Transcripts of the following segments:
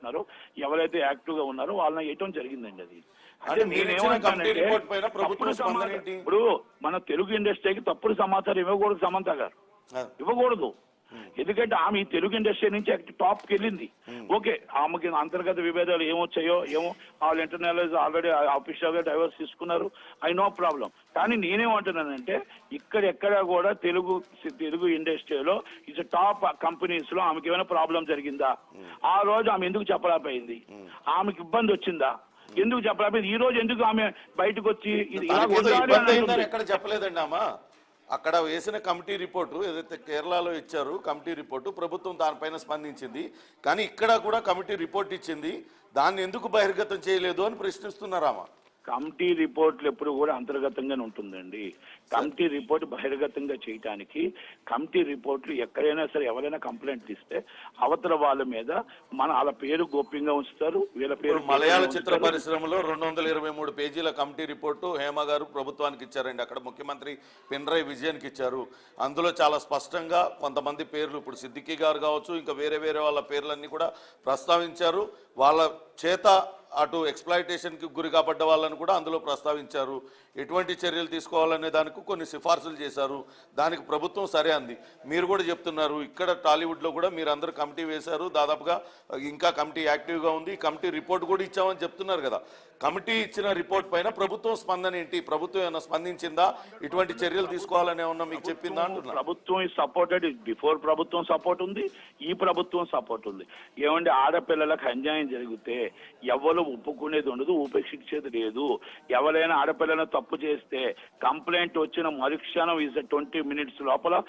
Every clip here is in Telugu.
ఉన్నారో ఎవరైతే యాక్టివ్గా ఉన్నారో వాళ్ళని వేయటం జరిగిందండి అది. తప్పుడు స్పందన సమాచారం-? ఇప్పుడు మన తెలుగు ఇండస్ట్రీకి తప్పుడు సమాచారం ఇవ్వకూడదు సమంత గారు. ఇవ్వకూడదు. ఎందుకంటే ఆమె ఈ తెలుగు ఇండస్ట్రీ నుంచి టాప్కి వెళ్ళింది ఓకే ఆమెకి అంతర్గత విభేదాలు ఏమొచ్చాయో ఏమో వాళ్ళు ఇంటర్నల్ ఆల్రెడీ ఆఫీషియల్గా డైవర్స్ తీసుకున్నారు. ఐ నో ప్రాబ్లం కానీ నేనేమంటున్నానంటే ఇక్కడ ఎక్కడ కూడా తెలుగు తెలుగు ఇండస్ట్రీలో ఇట్స్ టాప్ కంపెనీస్లో ఆమెకి ఏమైనా ప్రాబ్లం జరిగిందా? ఆ రోజు ఆమె ఎందుకు చెప్పలేకపోయింది? ఆమెకి ఇబ్బంది వచ్చిందా? ఎందుకు చెప్పలేకపోయింది? ఈ రోజు ఎందుకు ఆమె బయటకు వచ్చి చెప్పలేదండి అమ్మా అక్కడ వేసిన కమిటీ రిపోర్టు ఏదైతే కేరళలో ఇచ్చారు కమిటీ రిపోర్టు ప్రభుత్వం దానిపైన స్పందించింది. కానీ ఇక్కడ కూడా కమిటీ రిపోర్ట్ ఇచ్చింది. దాన్ని ఎందుకు బహిర్గతం చేయలేదు అని ప్రశ్నిస్తున్నారామా కమిటీ రిపోర్ట్లు ఎప్పుడు కూడా అంతర్గతంగానే ఉంటుందండి. కమిటీ రిపోర్ట్ బహిర్గతంగా చేయటానికి కమిటీ రిపోర్ట్లు ఎక్కడైనా సరే ఎవరైనా కంప్లైంట్ ఇస్తే అవతల వాళ్ళ మీద మన వాళ్ళ పేరు గోప్యంగా ఉంచుతారు వీళ్ళ పేరు మలయాళ చిత్ర. పరిశ్రమలో రెండు వందల ఇరవై మూడు పేజీల కమిటీ రిపోర్టు హేమ గారు ప్రభుత్వానికి ఇచ్చారండి. అక్కడ ముఖ్యమంత్రి పినరయ్ విజయన్కి ఇచ్చారు. అందులో చాలా స్పష్టంగా కొంతమంది పేర్లు ఇప్పుడు సిద్దికి గారు కావచ్చు ఇంకా వేరే వేరే వాళ్ళ పేర్లన్నీ కూడా ప్రస్తావించారు. వాళ్ళ చేత అటు ఎక్స్ప్లాయిటేషన్కి గురి కాబడ్డ వాళ్ళని కూడా అందులో ప్రస్తావించారు. ఎటువంటి చర్యలు తీసుకోవాలనే దానికి కొన్ని సిఫార్సులు చేశారు. దానికి ప్రభుత్వం సరే అంది. మీరు కూడా చెప్తున్నారు ఇక్కడ టాలీవుడ్లో కూడా మీరు అందరూ కమిటీ వేశారు. దాదాపుగా ఇంకా కమిటీ యాక్టివ్గా ఉంది. కమిటీ రిపోర్ట్ కూడా ఇచ్చామని చెప్తున్నారు కదా. కమిటీ ఇచ్చిన రిపోర్ట్ పైన ప్రభుత్వం స్పందన ఏంటి? ప్రభుత్వం ఏమైనా స్పందించిందా? ఇటువంటి చర్యలు తీసుకోవాలని ఏమన్నా మీకు చెప్పిందా అంటున్నా. ప్రభుత్వం సపోర్టెడ్ బిఫోర్ ప్రభుత్వం సపోర్ట్ ఉంది ఈ ప్రభుత్వం సపోర్ట్ ఉంది. ఏమంటే ఆడపిల్లలకు అన్యాయం జరిగితే ఎవరు ఒప్పుకునేది ఉండదు ఉపేక్షించేది లేదు. ఎవరైనా ఆడపిల్లను తప్పు చేస్తే కంప్లైంట్ వచ్చిన మరుక్షణం ఇస్ ట్వంటీ మినిట్స్ లోపల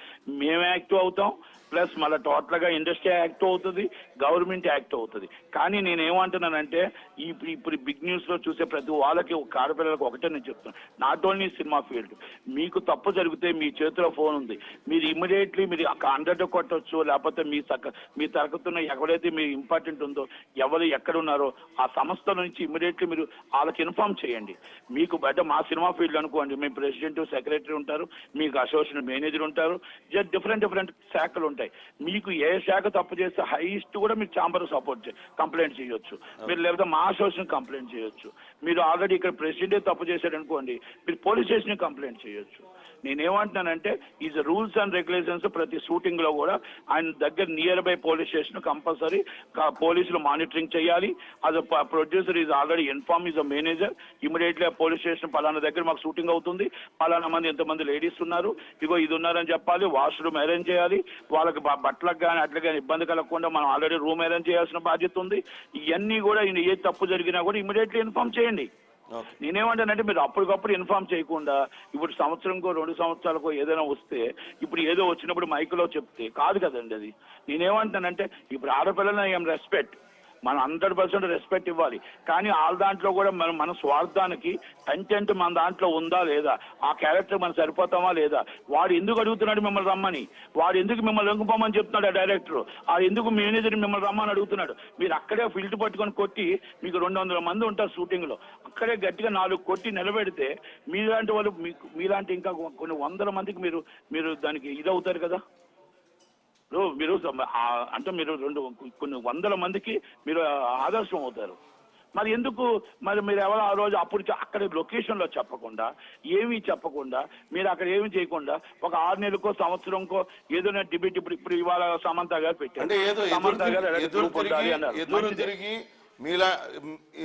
మేము యాక్టివ్ అవుతాం. ప్లస్ మళ్ళీ టోటల్గా ఇండస్ట్రీ యాక్ట్ అవుతుంది గవర్నమెంట్ యాక్ట్ అవుతుంది. కానీ నేను ఏమంటున్నానంటే ఇప్పుడు ఇప్పుడు బిగ్ న్యూస్లో చూసే ప్రతి వాళ్ళకి ఒక ఆడపిల్లలకు ఒకటే నేను చెప్తాను నాట్ ఓన్లీ సినిమా ఫీల్డ్ మీకు తప్పు జరిగితే మీ చేతిలో ఫోన్ ఉంది. మీరు ఇమీడియట్లీ మీరు హండ్రెడ్ కొట్టొచ్చు లేకపోతే మీ సక మీ తరగతున్న ఎవరైతే మీ ఇంపార్టెంట్ ఉందో ఎవరు ఎక్కడ ఉన్నారో ఆ సంస్థ నుంచి ఇమీడియట్లీ మీరు వాళ్ళకి ఇన్ఫార్మ్ చేయండి. మీకు బయట మా సినిమా ఫీల్డ్ అనుకోండి మీ ప్రెసిడెంట్ సెక్రటరీ ఉంటారు మీకు అసోసియేషన్ మేనేజర్ ఉంటారు జస్ట్ డిఫరెంట్ డిఫరెంట్ శాఖలు ఉంటాయి. మీకు ఏ శాఖ తప్పు చేస్తే హైయెస్ట్ కూడా మీరు ఛాంబర్ సపోర్ట్ కంప్లైంట్ చేయొచ్చు. మీరు లేకపోతే మా అసోసియేషన్ కంప్లైంట్ చేయొచ్చు. మీరు ఆల్రెడీ ఇక్కడ ప్రెసిడెంట్ తప్పు చేశాడు అనుకోండి మీరు పోలీస్ స్టేషన్ కంప్లైంట్ చేయొచ్చు. నేనేమంటున్నానంటే ఈజ్ రూల్స్ అండ్ రెగ్యులేషన్స్ ప్రతి షూటింగ్లో కూడా ఆయన దగ్గర near by police station compulsory పోలీసులు మానిటరింగ్ చేయాలి. అది producer is already inform is a manager. Immediately police station పలానా దగ్గర మాకు షూటింగ్ అవుతుంది. పలానా మంది ఎంతమంది లేడీస్ ఉన్నారు. ఇగో ఇది ఉన్నారని చెప్పాలి. వాష్రూమ్ అరేంజ్ చేయాలి. వాళ్ళకి బట్టలకు కానీ అట్లా కానీ ఇబ్బంది కలగకుండా మనం ఆల్రెడీ రూమ్ అరేంజ్ చేయాల్సిన బాధ్యత ఉంది. ఇవన్నీ కూడా ఈయన ఏ తప్పు జరిగినా కూడా ఇమీడియట్లీ ఇన్ఫార్మ్ చేయండి. నేనేమంటానంటే మీరు అప్పటికప్పుడు ఇన్ఫార్మ్ చేయకుండా ఇప్పుడు సంవత్సరంకో రెండు సంవత్సరాలకో ఏదైనా వస్తే ఇప్పుడు ఏదో వచ్చినప్పుడు మైక్లో చెప్తే కాదు కదండి అది. నేనేమంటానంటే ఇప్పుడు ఆడపిల్లలు ఏం రెస్పెక్ట్. మనం హండ్రెడ్ పర్సెంట్ రెస్పెక్ట్ ఇవ్వాలి. కానీ వాళ్ళ దాంట్లో కూడా మనం మన స్వార్థానికి కంటెంట్ మన దాంట్లో ఉందా లేదా? ఆ క్యారెక్టర్ మనం సరిపోతామా లేదా? వాడు ఎందుకు అడుగుతున్నాడు మిమ్మల్ని రమ్మని? వాడు ఎందుకు మిమ్మల్ని లొంగిపోమని చెప్తున్నాడు ఆ డైరెక్టర్? ఆ ఎందుకు మేనేజర్ మిమ్మల్ని రమ్మని అడుగుతున్నాడు? మీరు అక్కడే ఫిల్ట్ పట్టుకొని కొట్టి మీకు రెండు వందల మంది ఉంటారు షూటింగ్లో అక్కడే గట్టిగా నాలుగు కొట్టి నిలబెడితే మీలాంటి వాళ్ళు మీకు మీలాంటి ఇంకా కొన్ని వందల మందికి మీరు మీరు దానికి ఇదవుతారు కదా? మీరు అంటే మీరు రెండు కొన్ని వందల మందికి మీరు ఆదర్శం అవుతారు. మరి ఎందుకు? మరి మీరు ఎవరో ఆ రోజు అప్పుడు అక్కడ లొకేషన్లో చెప్పకుండా ఏమీ చెప్పకుండా మీరు అక్కడ ఏమీ చేయకుండా ఒక ఆరు నెలలకో సంవత్సరంకో ఏదైనా డిబేట్ ఇప్పుడు ఇప్పుడు ఇవాళ సమంత గారు పెట్టారు. సమంత గారు ఎదురు తిరిగి మీలా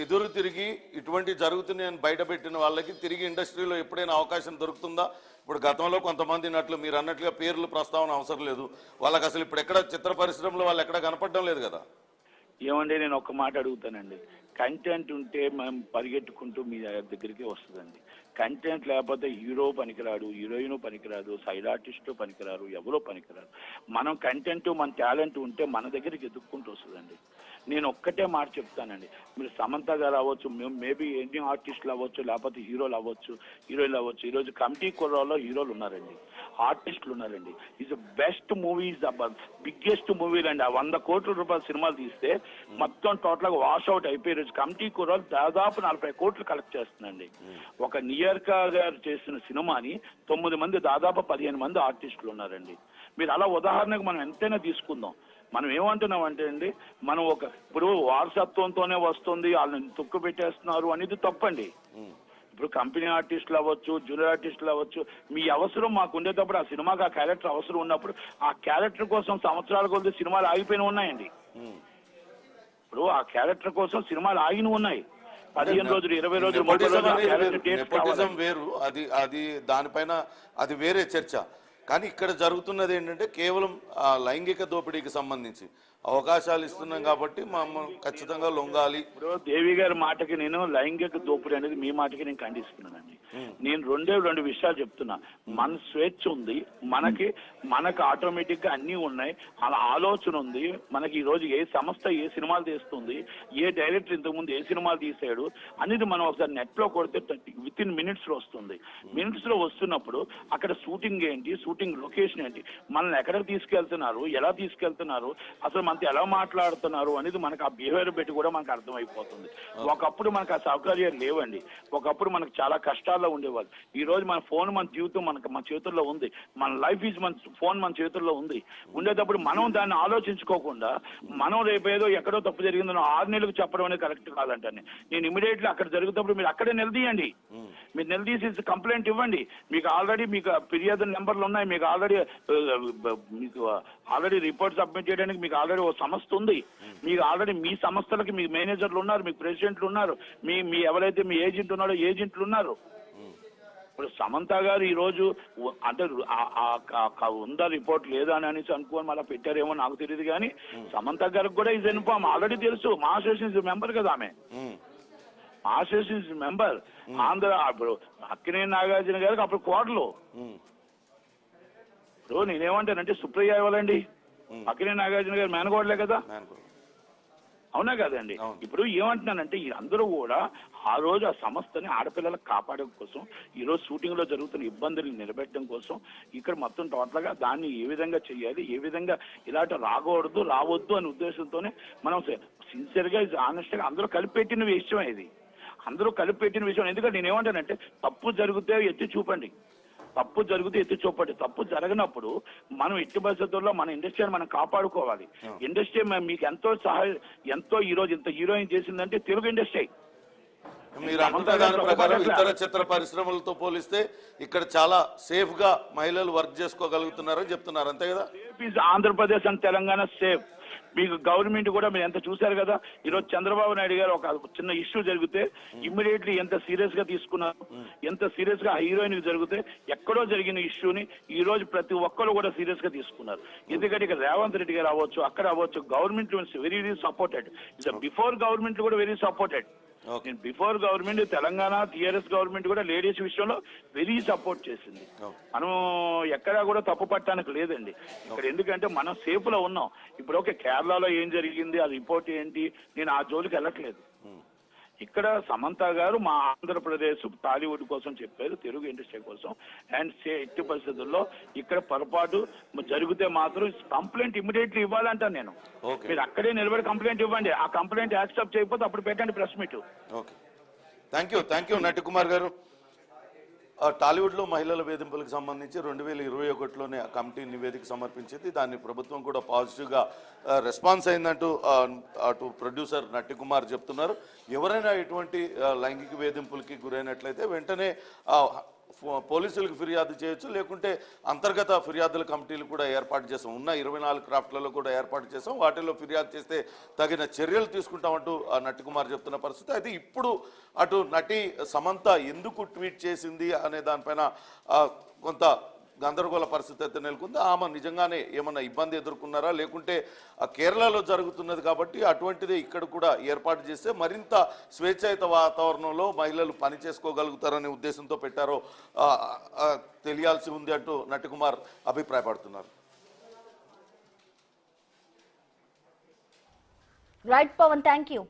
ఎదురు తిరిగి ఇటువంటి జరుగుతున్నాయని బయటపెట్టిన వాళ్ళకి తిరిగి ఇండస్ట్రీలో ఎప్పుడైనా అవకాశం దొరుకుతుందా? ఇప్పుడు గతంలో కొంతమంది నట్లు మీరు అన్నట్లుగా పేర్లు ప్రస్తావన అవసరం లేదు. వాళ్ళకి అసలు ఇప్పుడు ఎక్కడ చిత్ర పరిశ్రమలో వాళ్ళు ఎక్కడ కనపడడం లేదు కదా. ఏమంటే నేను ఒక్క మాట అడుగుతానండి. కంటెంట్ ఉంటే మనం పరిగెట్టుకుంటూ మీ దగ్గరికి వస్తుందండి. కంటెంట్ లేకపోతే హీరో పనికిరాడు హీరోయిన్ పనికిరాదు సైడ్ ఆర్టిస్ట్ పనికిరారు ఎవరో పనికిరారు. మనం కంటెంట్ మన టాలెంట్ ఉంటే మన దగ్గరికి ఎదుక్కుంటూ వస్తుందండి. నేను ఒక్కటే మాట చెప్తానండి. మీరు సమంత గారు అవ్వచ్చు మేము మేబీ ఎన్ని ఆర్టిస్టులు అవ్వచ్చు లేకపోతే హీరోలు అవ్వచ్చు హీరోయిన్లు అవ్వచ్చు ఈరోజు కమిటీ కుర్రాల్లో హీరోలు ఉన్నారండి. ఆర్టిస్టులు ఉన్నారండి. ఈజ్ బెస్ట్ మూవీస్ బిగ్గెస్ట్ మూవీలు అండి ఆ వంద కోట్ల రూపాయల సినిమాలు తీస్తే మొత్తం టోటల్గా వాష్ అవుట్ అయిపోయి రోజు కమిటీ కుర్రాలు దాదాపు నలభై కోట్లు కలెక్ట్ చేస్తుందండి ఒక నియర్కా గారు చేసిన సినిమాని తొమ్మిది మంది దాదాపు పదిహేను మంది ఆర్టిస్టులు ఉన్నారండి. మీరు అలా ఉదాహరణకు మనం ఎంతైనా తీసుకుందాం. మనం ఏమంటున్నాం అంటే అండి మనం ఒక ఇప్పుడు వారసత్వంతోనే వస్తుంది వాళ్ళని తుక్కు పెట్టేస్తున్నారు అనేది తప్పండి. ఇప్పుడు కంపెనీ ఆర్టిస్టులు అవ్వచ్చు జూనియర్ ఆర్టిస్టులు అవ్వచ్చు మీ అవసరం మాకు ఉండేటప్పుడు ఆ సినిమాకి ఆ క్యారెక్టర్ అవసరం ఉన్నప్పుడు ఆ క్యారెక్టర్ కోసం సంవత్సరాల కొద్ది సినిమాలు ఆగిపోయిన ఉన్నాయండి. ఇప్పుడు ఆ క్యారెక్టర్ కోసం సినిమాలు ఆగిన ఉన్నాయి పదిహేను రోజులు ఇరవై రోజులు వేరు అది అది దానిపైన అది వేరే చర్చ కానీ ఇక్కడ జరుగుతున్నది ఏంటంటే కేవలం లైంగిక దోపిడీకి సంబంధించి. అవకాశాలు ఇస్తున్నాం కాబట్టి మనం ఖచ్చితంగా లొంగాలి. దేవి గారి మాటకి నేను లైంగిక దోపిడీ అనేది మీ మాటకి నేను ఖండిస్తున్నానండి. నేను రెండే రెండు విషయాలు చెప్తున్నా. మన స్వేచ్ఛ ఉంది మనకి మనకు ఆటోమేటిక్గా అన్ని ఉన్నాయి అలా ఆలోచన ఉంది. మనకి ఈ రోజు ఏ సంస్థ ఏ సినిమాలు తీస్తుంది ఏ డైరెక్టర్ ఇంతకుముందు ఏ సినిమాలు తీసాడు అనేది మనం ఒకసారి నెట్లో కొడితే విత్ ఇన్ మినిట్స్లో వస్తుంది. మినిట్స్లో వస్తున్నప్పుడు అక్కడ షూటింగ్ ఏంటి షూటింగ్ లొకేషన్ ఏంటి మనల్ని ఎక్కడికి తీసుకెళ్తున్నారు ఎలా తీసుకెళ్తున్నారు అసలు మనతో ఎలా మాట్లాడుతున్నారు అనేది మనకు ఆ బిహేవియర్ పెట్టి కూడా మనకు అర్థమైపోతుంది. ఒకప్పుడు మనకు ఆ సౌకర్యాలు లేవండి. ఒకప్పుడు మనకు చాలా కష్టాల్లో ఉండేవాళ్ళు. ఈ రోజు మన ఫోన్ మన జీవితం మనకు మన చేతుల్లో ఉంది. మన లైఫ్ ఈజ్ మన ఫోన్ మన చేతుల్లో ఉంది. ఉండేటప్పుడు మనం దాన్ని ఆలోచించుకోకుండా మనం రేపు ఏదో ఎక్కడో తప్పు జరిగిందో ఆరు నెలలకు చెప్పడం అనేది కరెక్ట్ కాదంటని నేను ఇమీడియట్లీ అక్కడ జరుగుతున్నప్పుడు మీరు అక్కడే నిలదీయండి. మీరు నిలదీసి కంప్లైంట్ ఇవ్వండి. మీకు ఆల్రెడీ మీకు ఫిర్యాదు నెంబర్లు ఉన్నాయి. మీకు ఆల్రెడీ మీకు ఆల్రెడీ రిపోర్ట్ సబ్మిట్ చేయడానికి మీకు ఆల్రెడీ ఓ సంస్థ ఉంది. మీకు ఆల్రెడీ మీ సంస్థలకి మీ మేనేజర్లు ఉన్నారు మీకు ప్రెసిడెంట్లు ఉన్నారు మీ మీ ఎవరైతే మీ ఏజెంట్ ఉన్నారో ఏజెంట్లు ఉన్నారు. ఇప్పుడు సమంత గారు ఈ రోజు అంటే ఉందా రిపోర్ట్ లేదా అని అనేసి అనుకోని మళ్ళీ పెట్టారేమో నాకు తెలియదు కానీ సమంత గారికి కూడా ఇది ఇన్ఫార్మ్. ఆల్రెడీ తెలుసు మా అసోసియేషన్ మెంబర్ కదా ఆమె. మా అసోసియేషన్ మెంబర్. ఆంధ్ర అప్పుడు అక్కినే నాగార్జున గారికి అప్పుడు ఉమ్. ఇప్పుడు నేనేమంటానంటే సుప్రియ ఇవ్వాలండి. అక్కినే నాగార్జున గారు మేనకోడలే కదా. అవునా కదండి. ఇప్పుడు ఏమంటున్నానంటే అందరూ కూడా ఆ రోజు ఆ సంస్థని ఆడపిల్లలకు కాపాడడం కోసం ఈ రోజు షూటింగ్లో జరుగుతున్న ఇబ్బందులు నిలబెట్టడం కోసం ఇక్కడ మొత్తం టోటల్గా దాన్ని ఏ విధంగా చేయాలి ఏ విధంగా ఇలాంటి రాకూడదు రావద్దు అనే ఉద్దేశంతోనే మనం సిన్సియర్గా ఆనెస్ట్గా అందరూ కలిపెట్టిన విషయం ఇది. అందరూ కలిపెట్టిన విషయం. ఎందుకంటే నేను ఏమంటానంటే తప్పు జరిగితే ఎత్తి చూపండి. తప్పు జరిగితే ఎత్తి చూపండి. తప్పు జరగనప్పుడు మనం ఎట్టి పరిస్థితుల్లో మన ఇండస్ట్రీని మనం కాపాడుకోవాలి. ఇండస్ట్రీ మీకు ఎంతో సహాయ ఎంతో ఈ రోజు ఇంత హీరోయిన్ చేసిందంటే తెలుగు ఇండస్ట్రీ. మీరు అంటున్న దాని ప్రకారం ఇతర చిత్ర పరిశ్రమలతో పోలిస్తే ఇక్కడ చాలా సేఫ్గా మహిళలు వర్క్ చేసుకోగలుగుతున్నారని చెప్తున్నారు. అంతే కదా? Andhra Pradesh and Telangana safe. మీకు గవర్నమెంట్ కూడా మీరు ఎంత చూశారు కదా ఈరోజు చంద్రబాబు నాయుడు గారు ఒక చిన్న ఇష్యూ జరిగితే ఇమ్మీడియట్లీ ఎంత సీరియస్గా తీసుకున్నారు ఎంత సీరియస్గా హీరోయిన్ జరిగితే ఎక్కడో జరిగిన ఇష్యూని ఈ రోజు ప్రతి ఒక్కరు కూడా సీరియస్గా తీసుకున్నారు. ఎందుకంటే ఇక్కడ రేవంత్ రెడ్డి గారు అవ్వచ్చు అక్కడ అవ్వచ్చు government very very supported. Before government కూడా వెరీ సపోర్టెడ్. నేను before government Telangana TRS government కూడా లేడీస్ విషయంలో వెరీ సపోర్ట్ చేసింది. మనం ఎక్కడా కూడా తప్పు పట్టడానికి లేదండి. ఇక్కడ ఎందుకంటే మనం సేఫ్లో ఉన్నాం. ఇప్పుడు ఓకే కేరళలో ఏం జరిగింది ఆ రిపోర్ట్ ఏంటి నేను ఆ జోలికి వెళ్ళట్లేదు. ఇక్కడ సమంత గారు మా ఆంధ్రప్రదేశ్ టాలీవుడ్ కోసం చెప్పారు తెలుగు ఇండస్ట్రీ కోసం. అండ్ సే- ఎట్టి పరిస్థితుల్లో ఇక్కడ పొరపాటు జరిగితే మాత్రం కంప్లైంట్ ఇమీడియట్లీ ఇవ్వాలంటాను నేను. మీరు అక్కడే నిలబడి కంప్లైంట్ ఇవ్వండి. ఆ కంప్లైంట్ యాక్సెప్ట్ చేయకపోతే అప్పుడు పెట్టండి press meet. Thank you thank you నటి కుమార్ గారు. టాలీవుడ్లో మహిళల వేధింపులకు సంబంధించి రెండు వేల ఇరవై ఒకటిలోనే ఆ కమిటీ నివేదిక సమర్పించింది. దాన్ని ప్రభుత్వం కూడా పాజిటివ్గా రెస్పాన్స్ అయిందంటూ అటు ప్రొడ్యూసర్ నట్టికుమార్ చెప్తున్నారు. ఎవరైనా ఎటువంటి లైంగిక వేధింపులకి గురైనట్లయితే వెంటనే పోలీసులకు ఫిర్యాదు చేయొచ్చు లేకుంటే అంతర్గత ఫిర్యాదుల కమిటీలు కూడా ఏర్పాటు చేసాం ఉన్న ఇరవై నాలుగు క్రాఫ్ట్లలో కూడా ఏర్పాటు చేసాం వాటిలో ఫిర్యాదు చేస్తే తగిన చర్యలు తీసుకుంటామంటూ ఆ నటికుమార్ చెప్తున్న పరిస్థితి. అయితే ఇప్పుడు అటు నటి సమంత ఎందుకు ట్వీట్ చేసింది అనే దానిపైన కొంత గందరగోళ పరిస్థితి అయితే నెలకొంది. ఆమె నిజంగానే ఏమన్నా ఇబ్బంది ఎదుర్కొన్నారా? లేకుంటే కేరళలో జరుగుతున్నది కాబట్టి అటువంటిదే ఇక్కడ కూడా ఏర్పాటు చేస్తే మరింత స్వేచ్ఛాయుత వాతావరణంలో మహిళలు పని చేసుకోగలుగుతారనే ఉద్దేశంతో పెట్టారో తెలియాల్సి ఉంది అంటూ నటికుమార్ అభిప్రాయపడుతున్నారు. Right Pawan thank you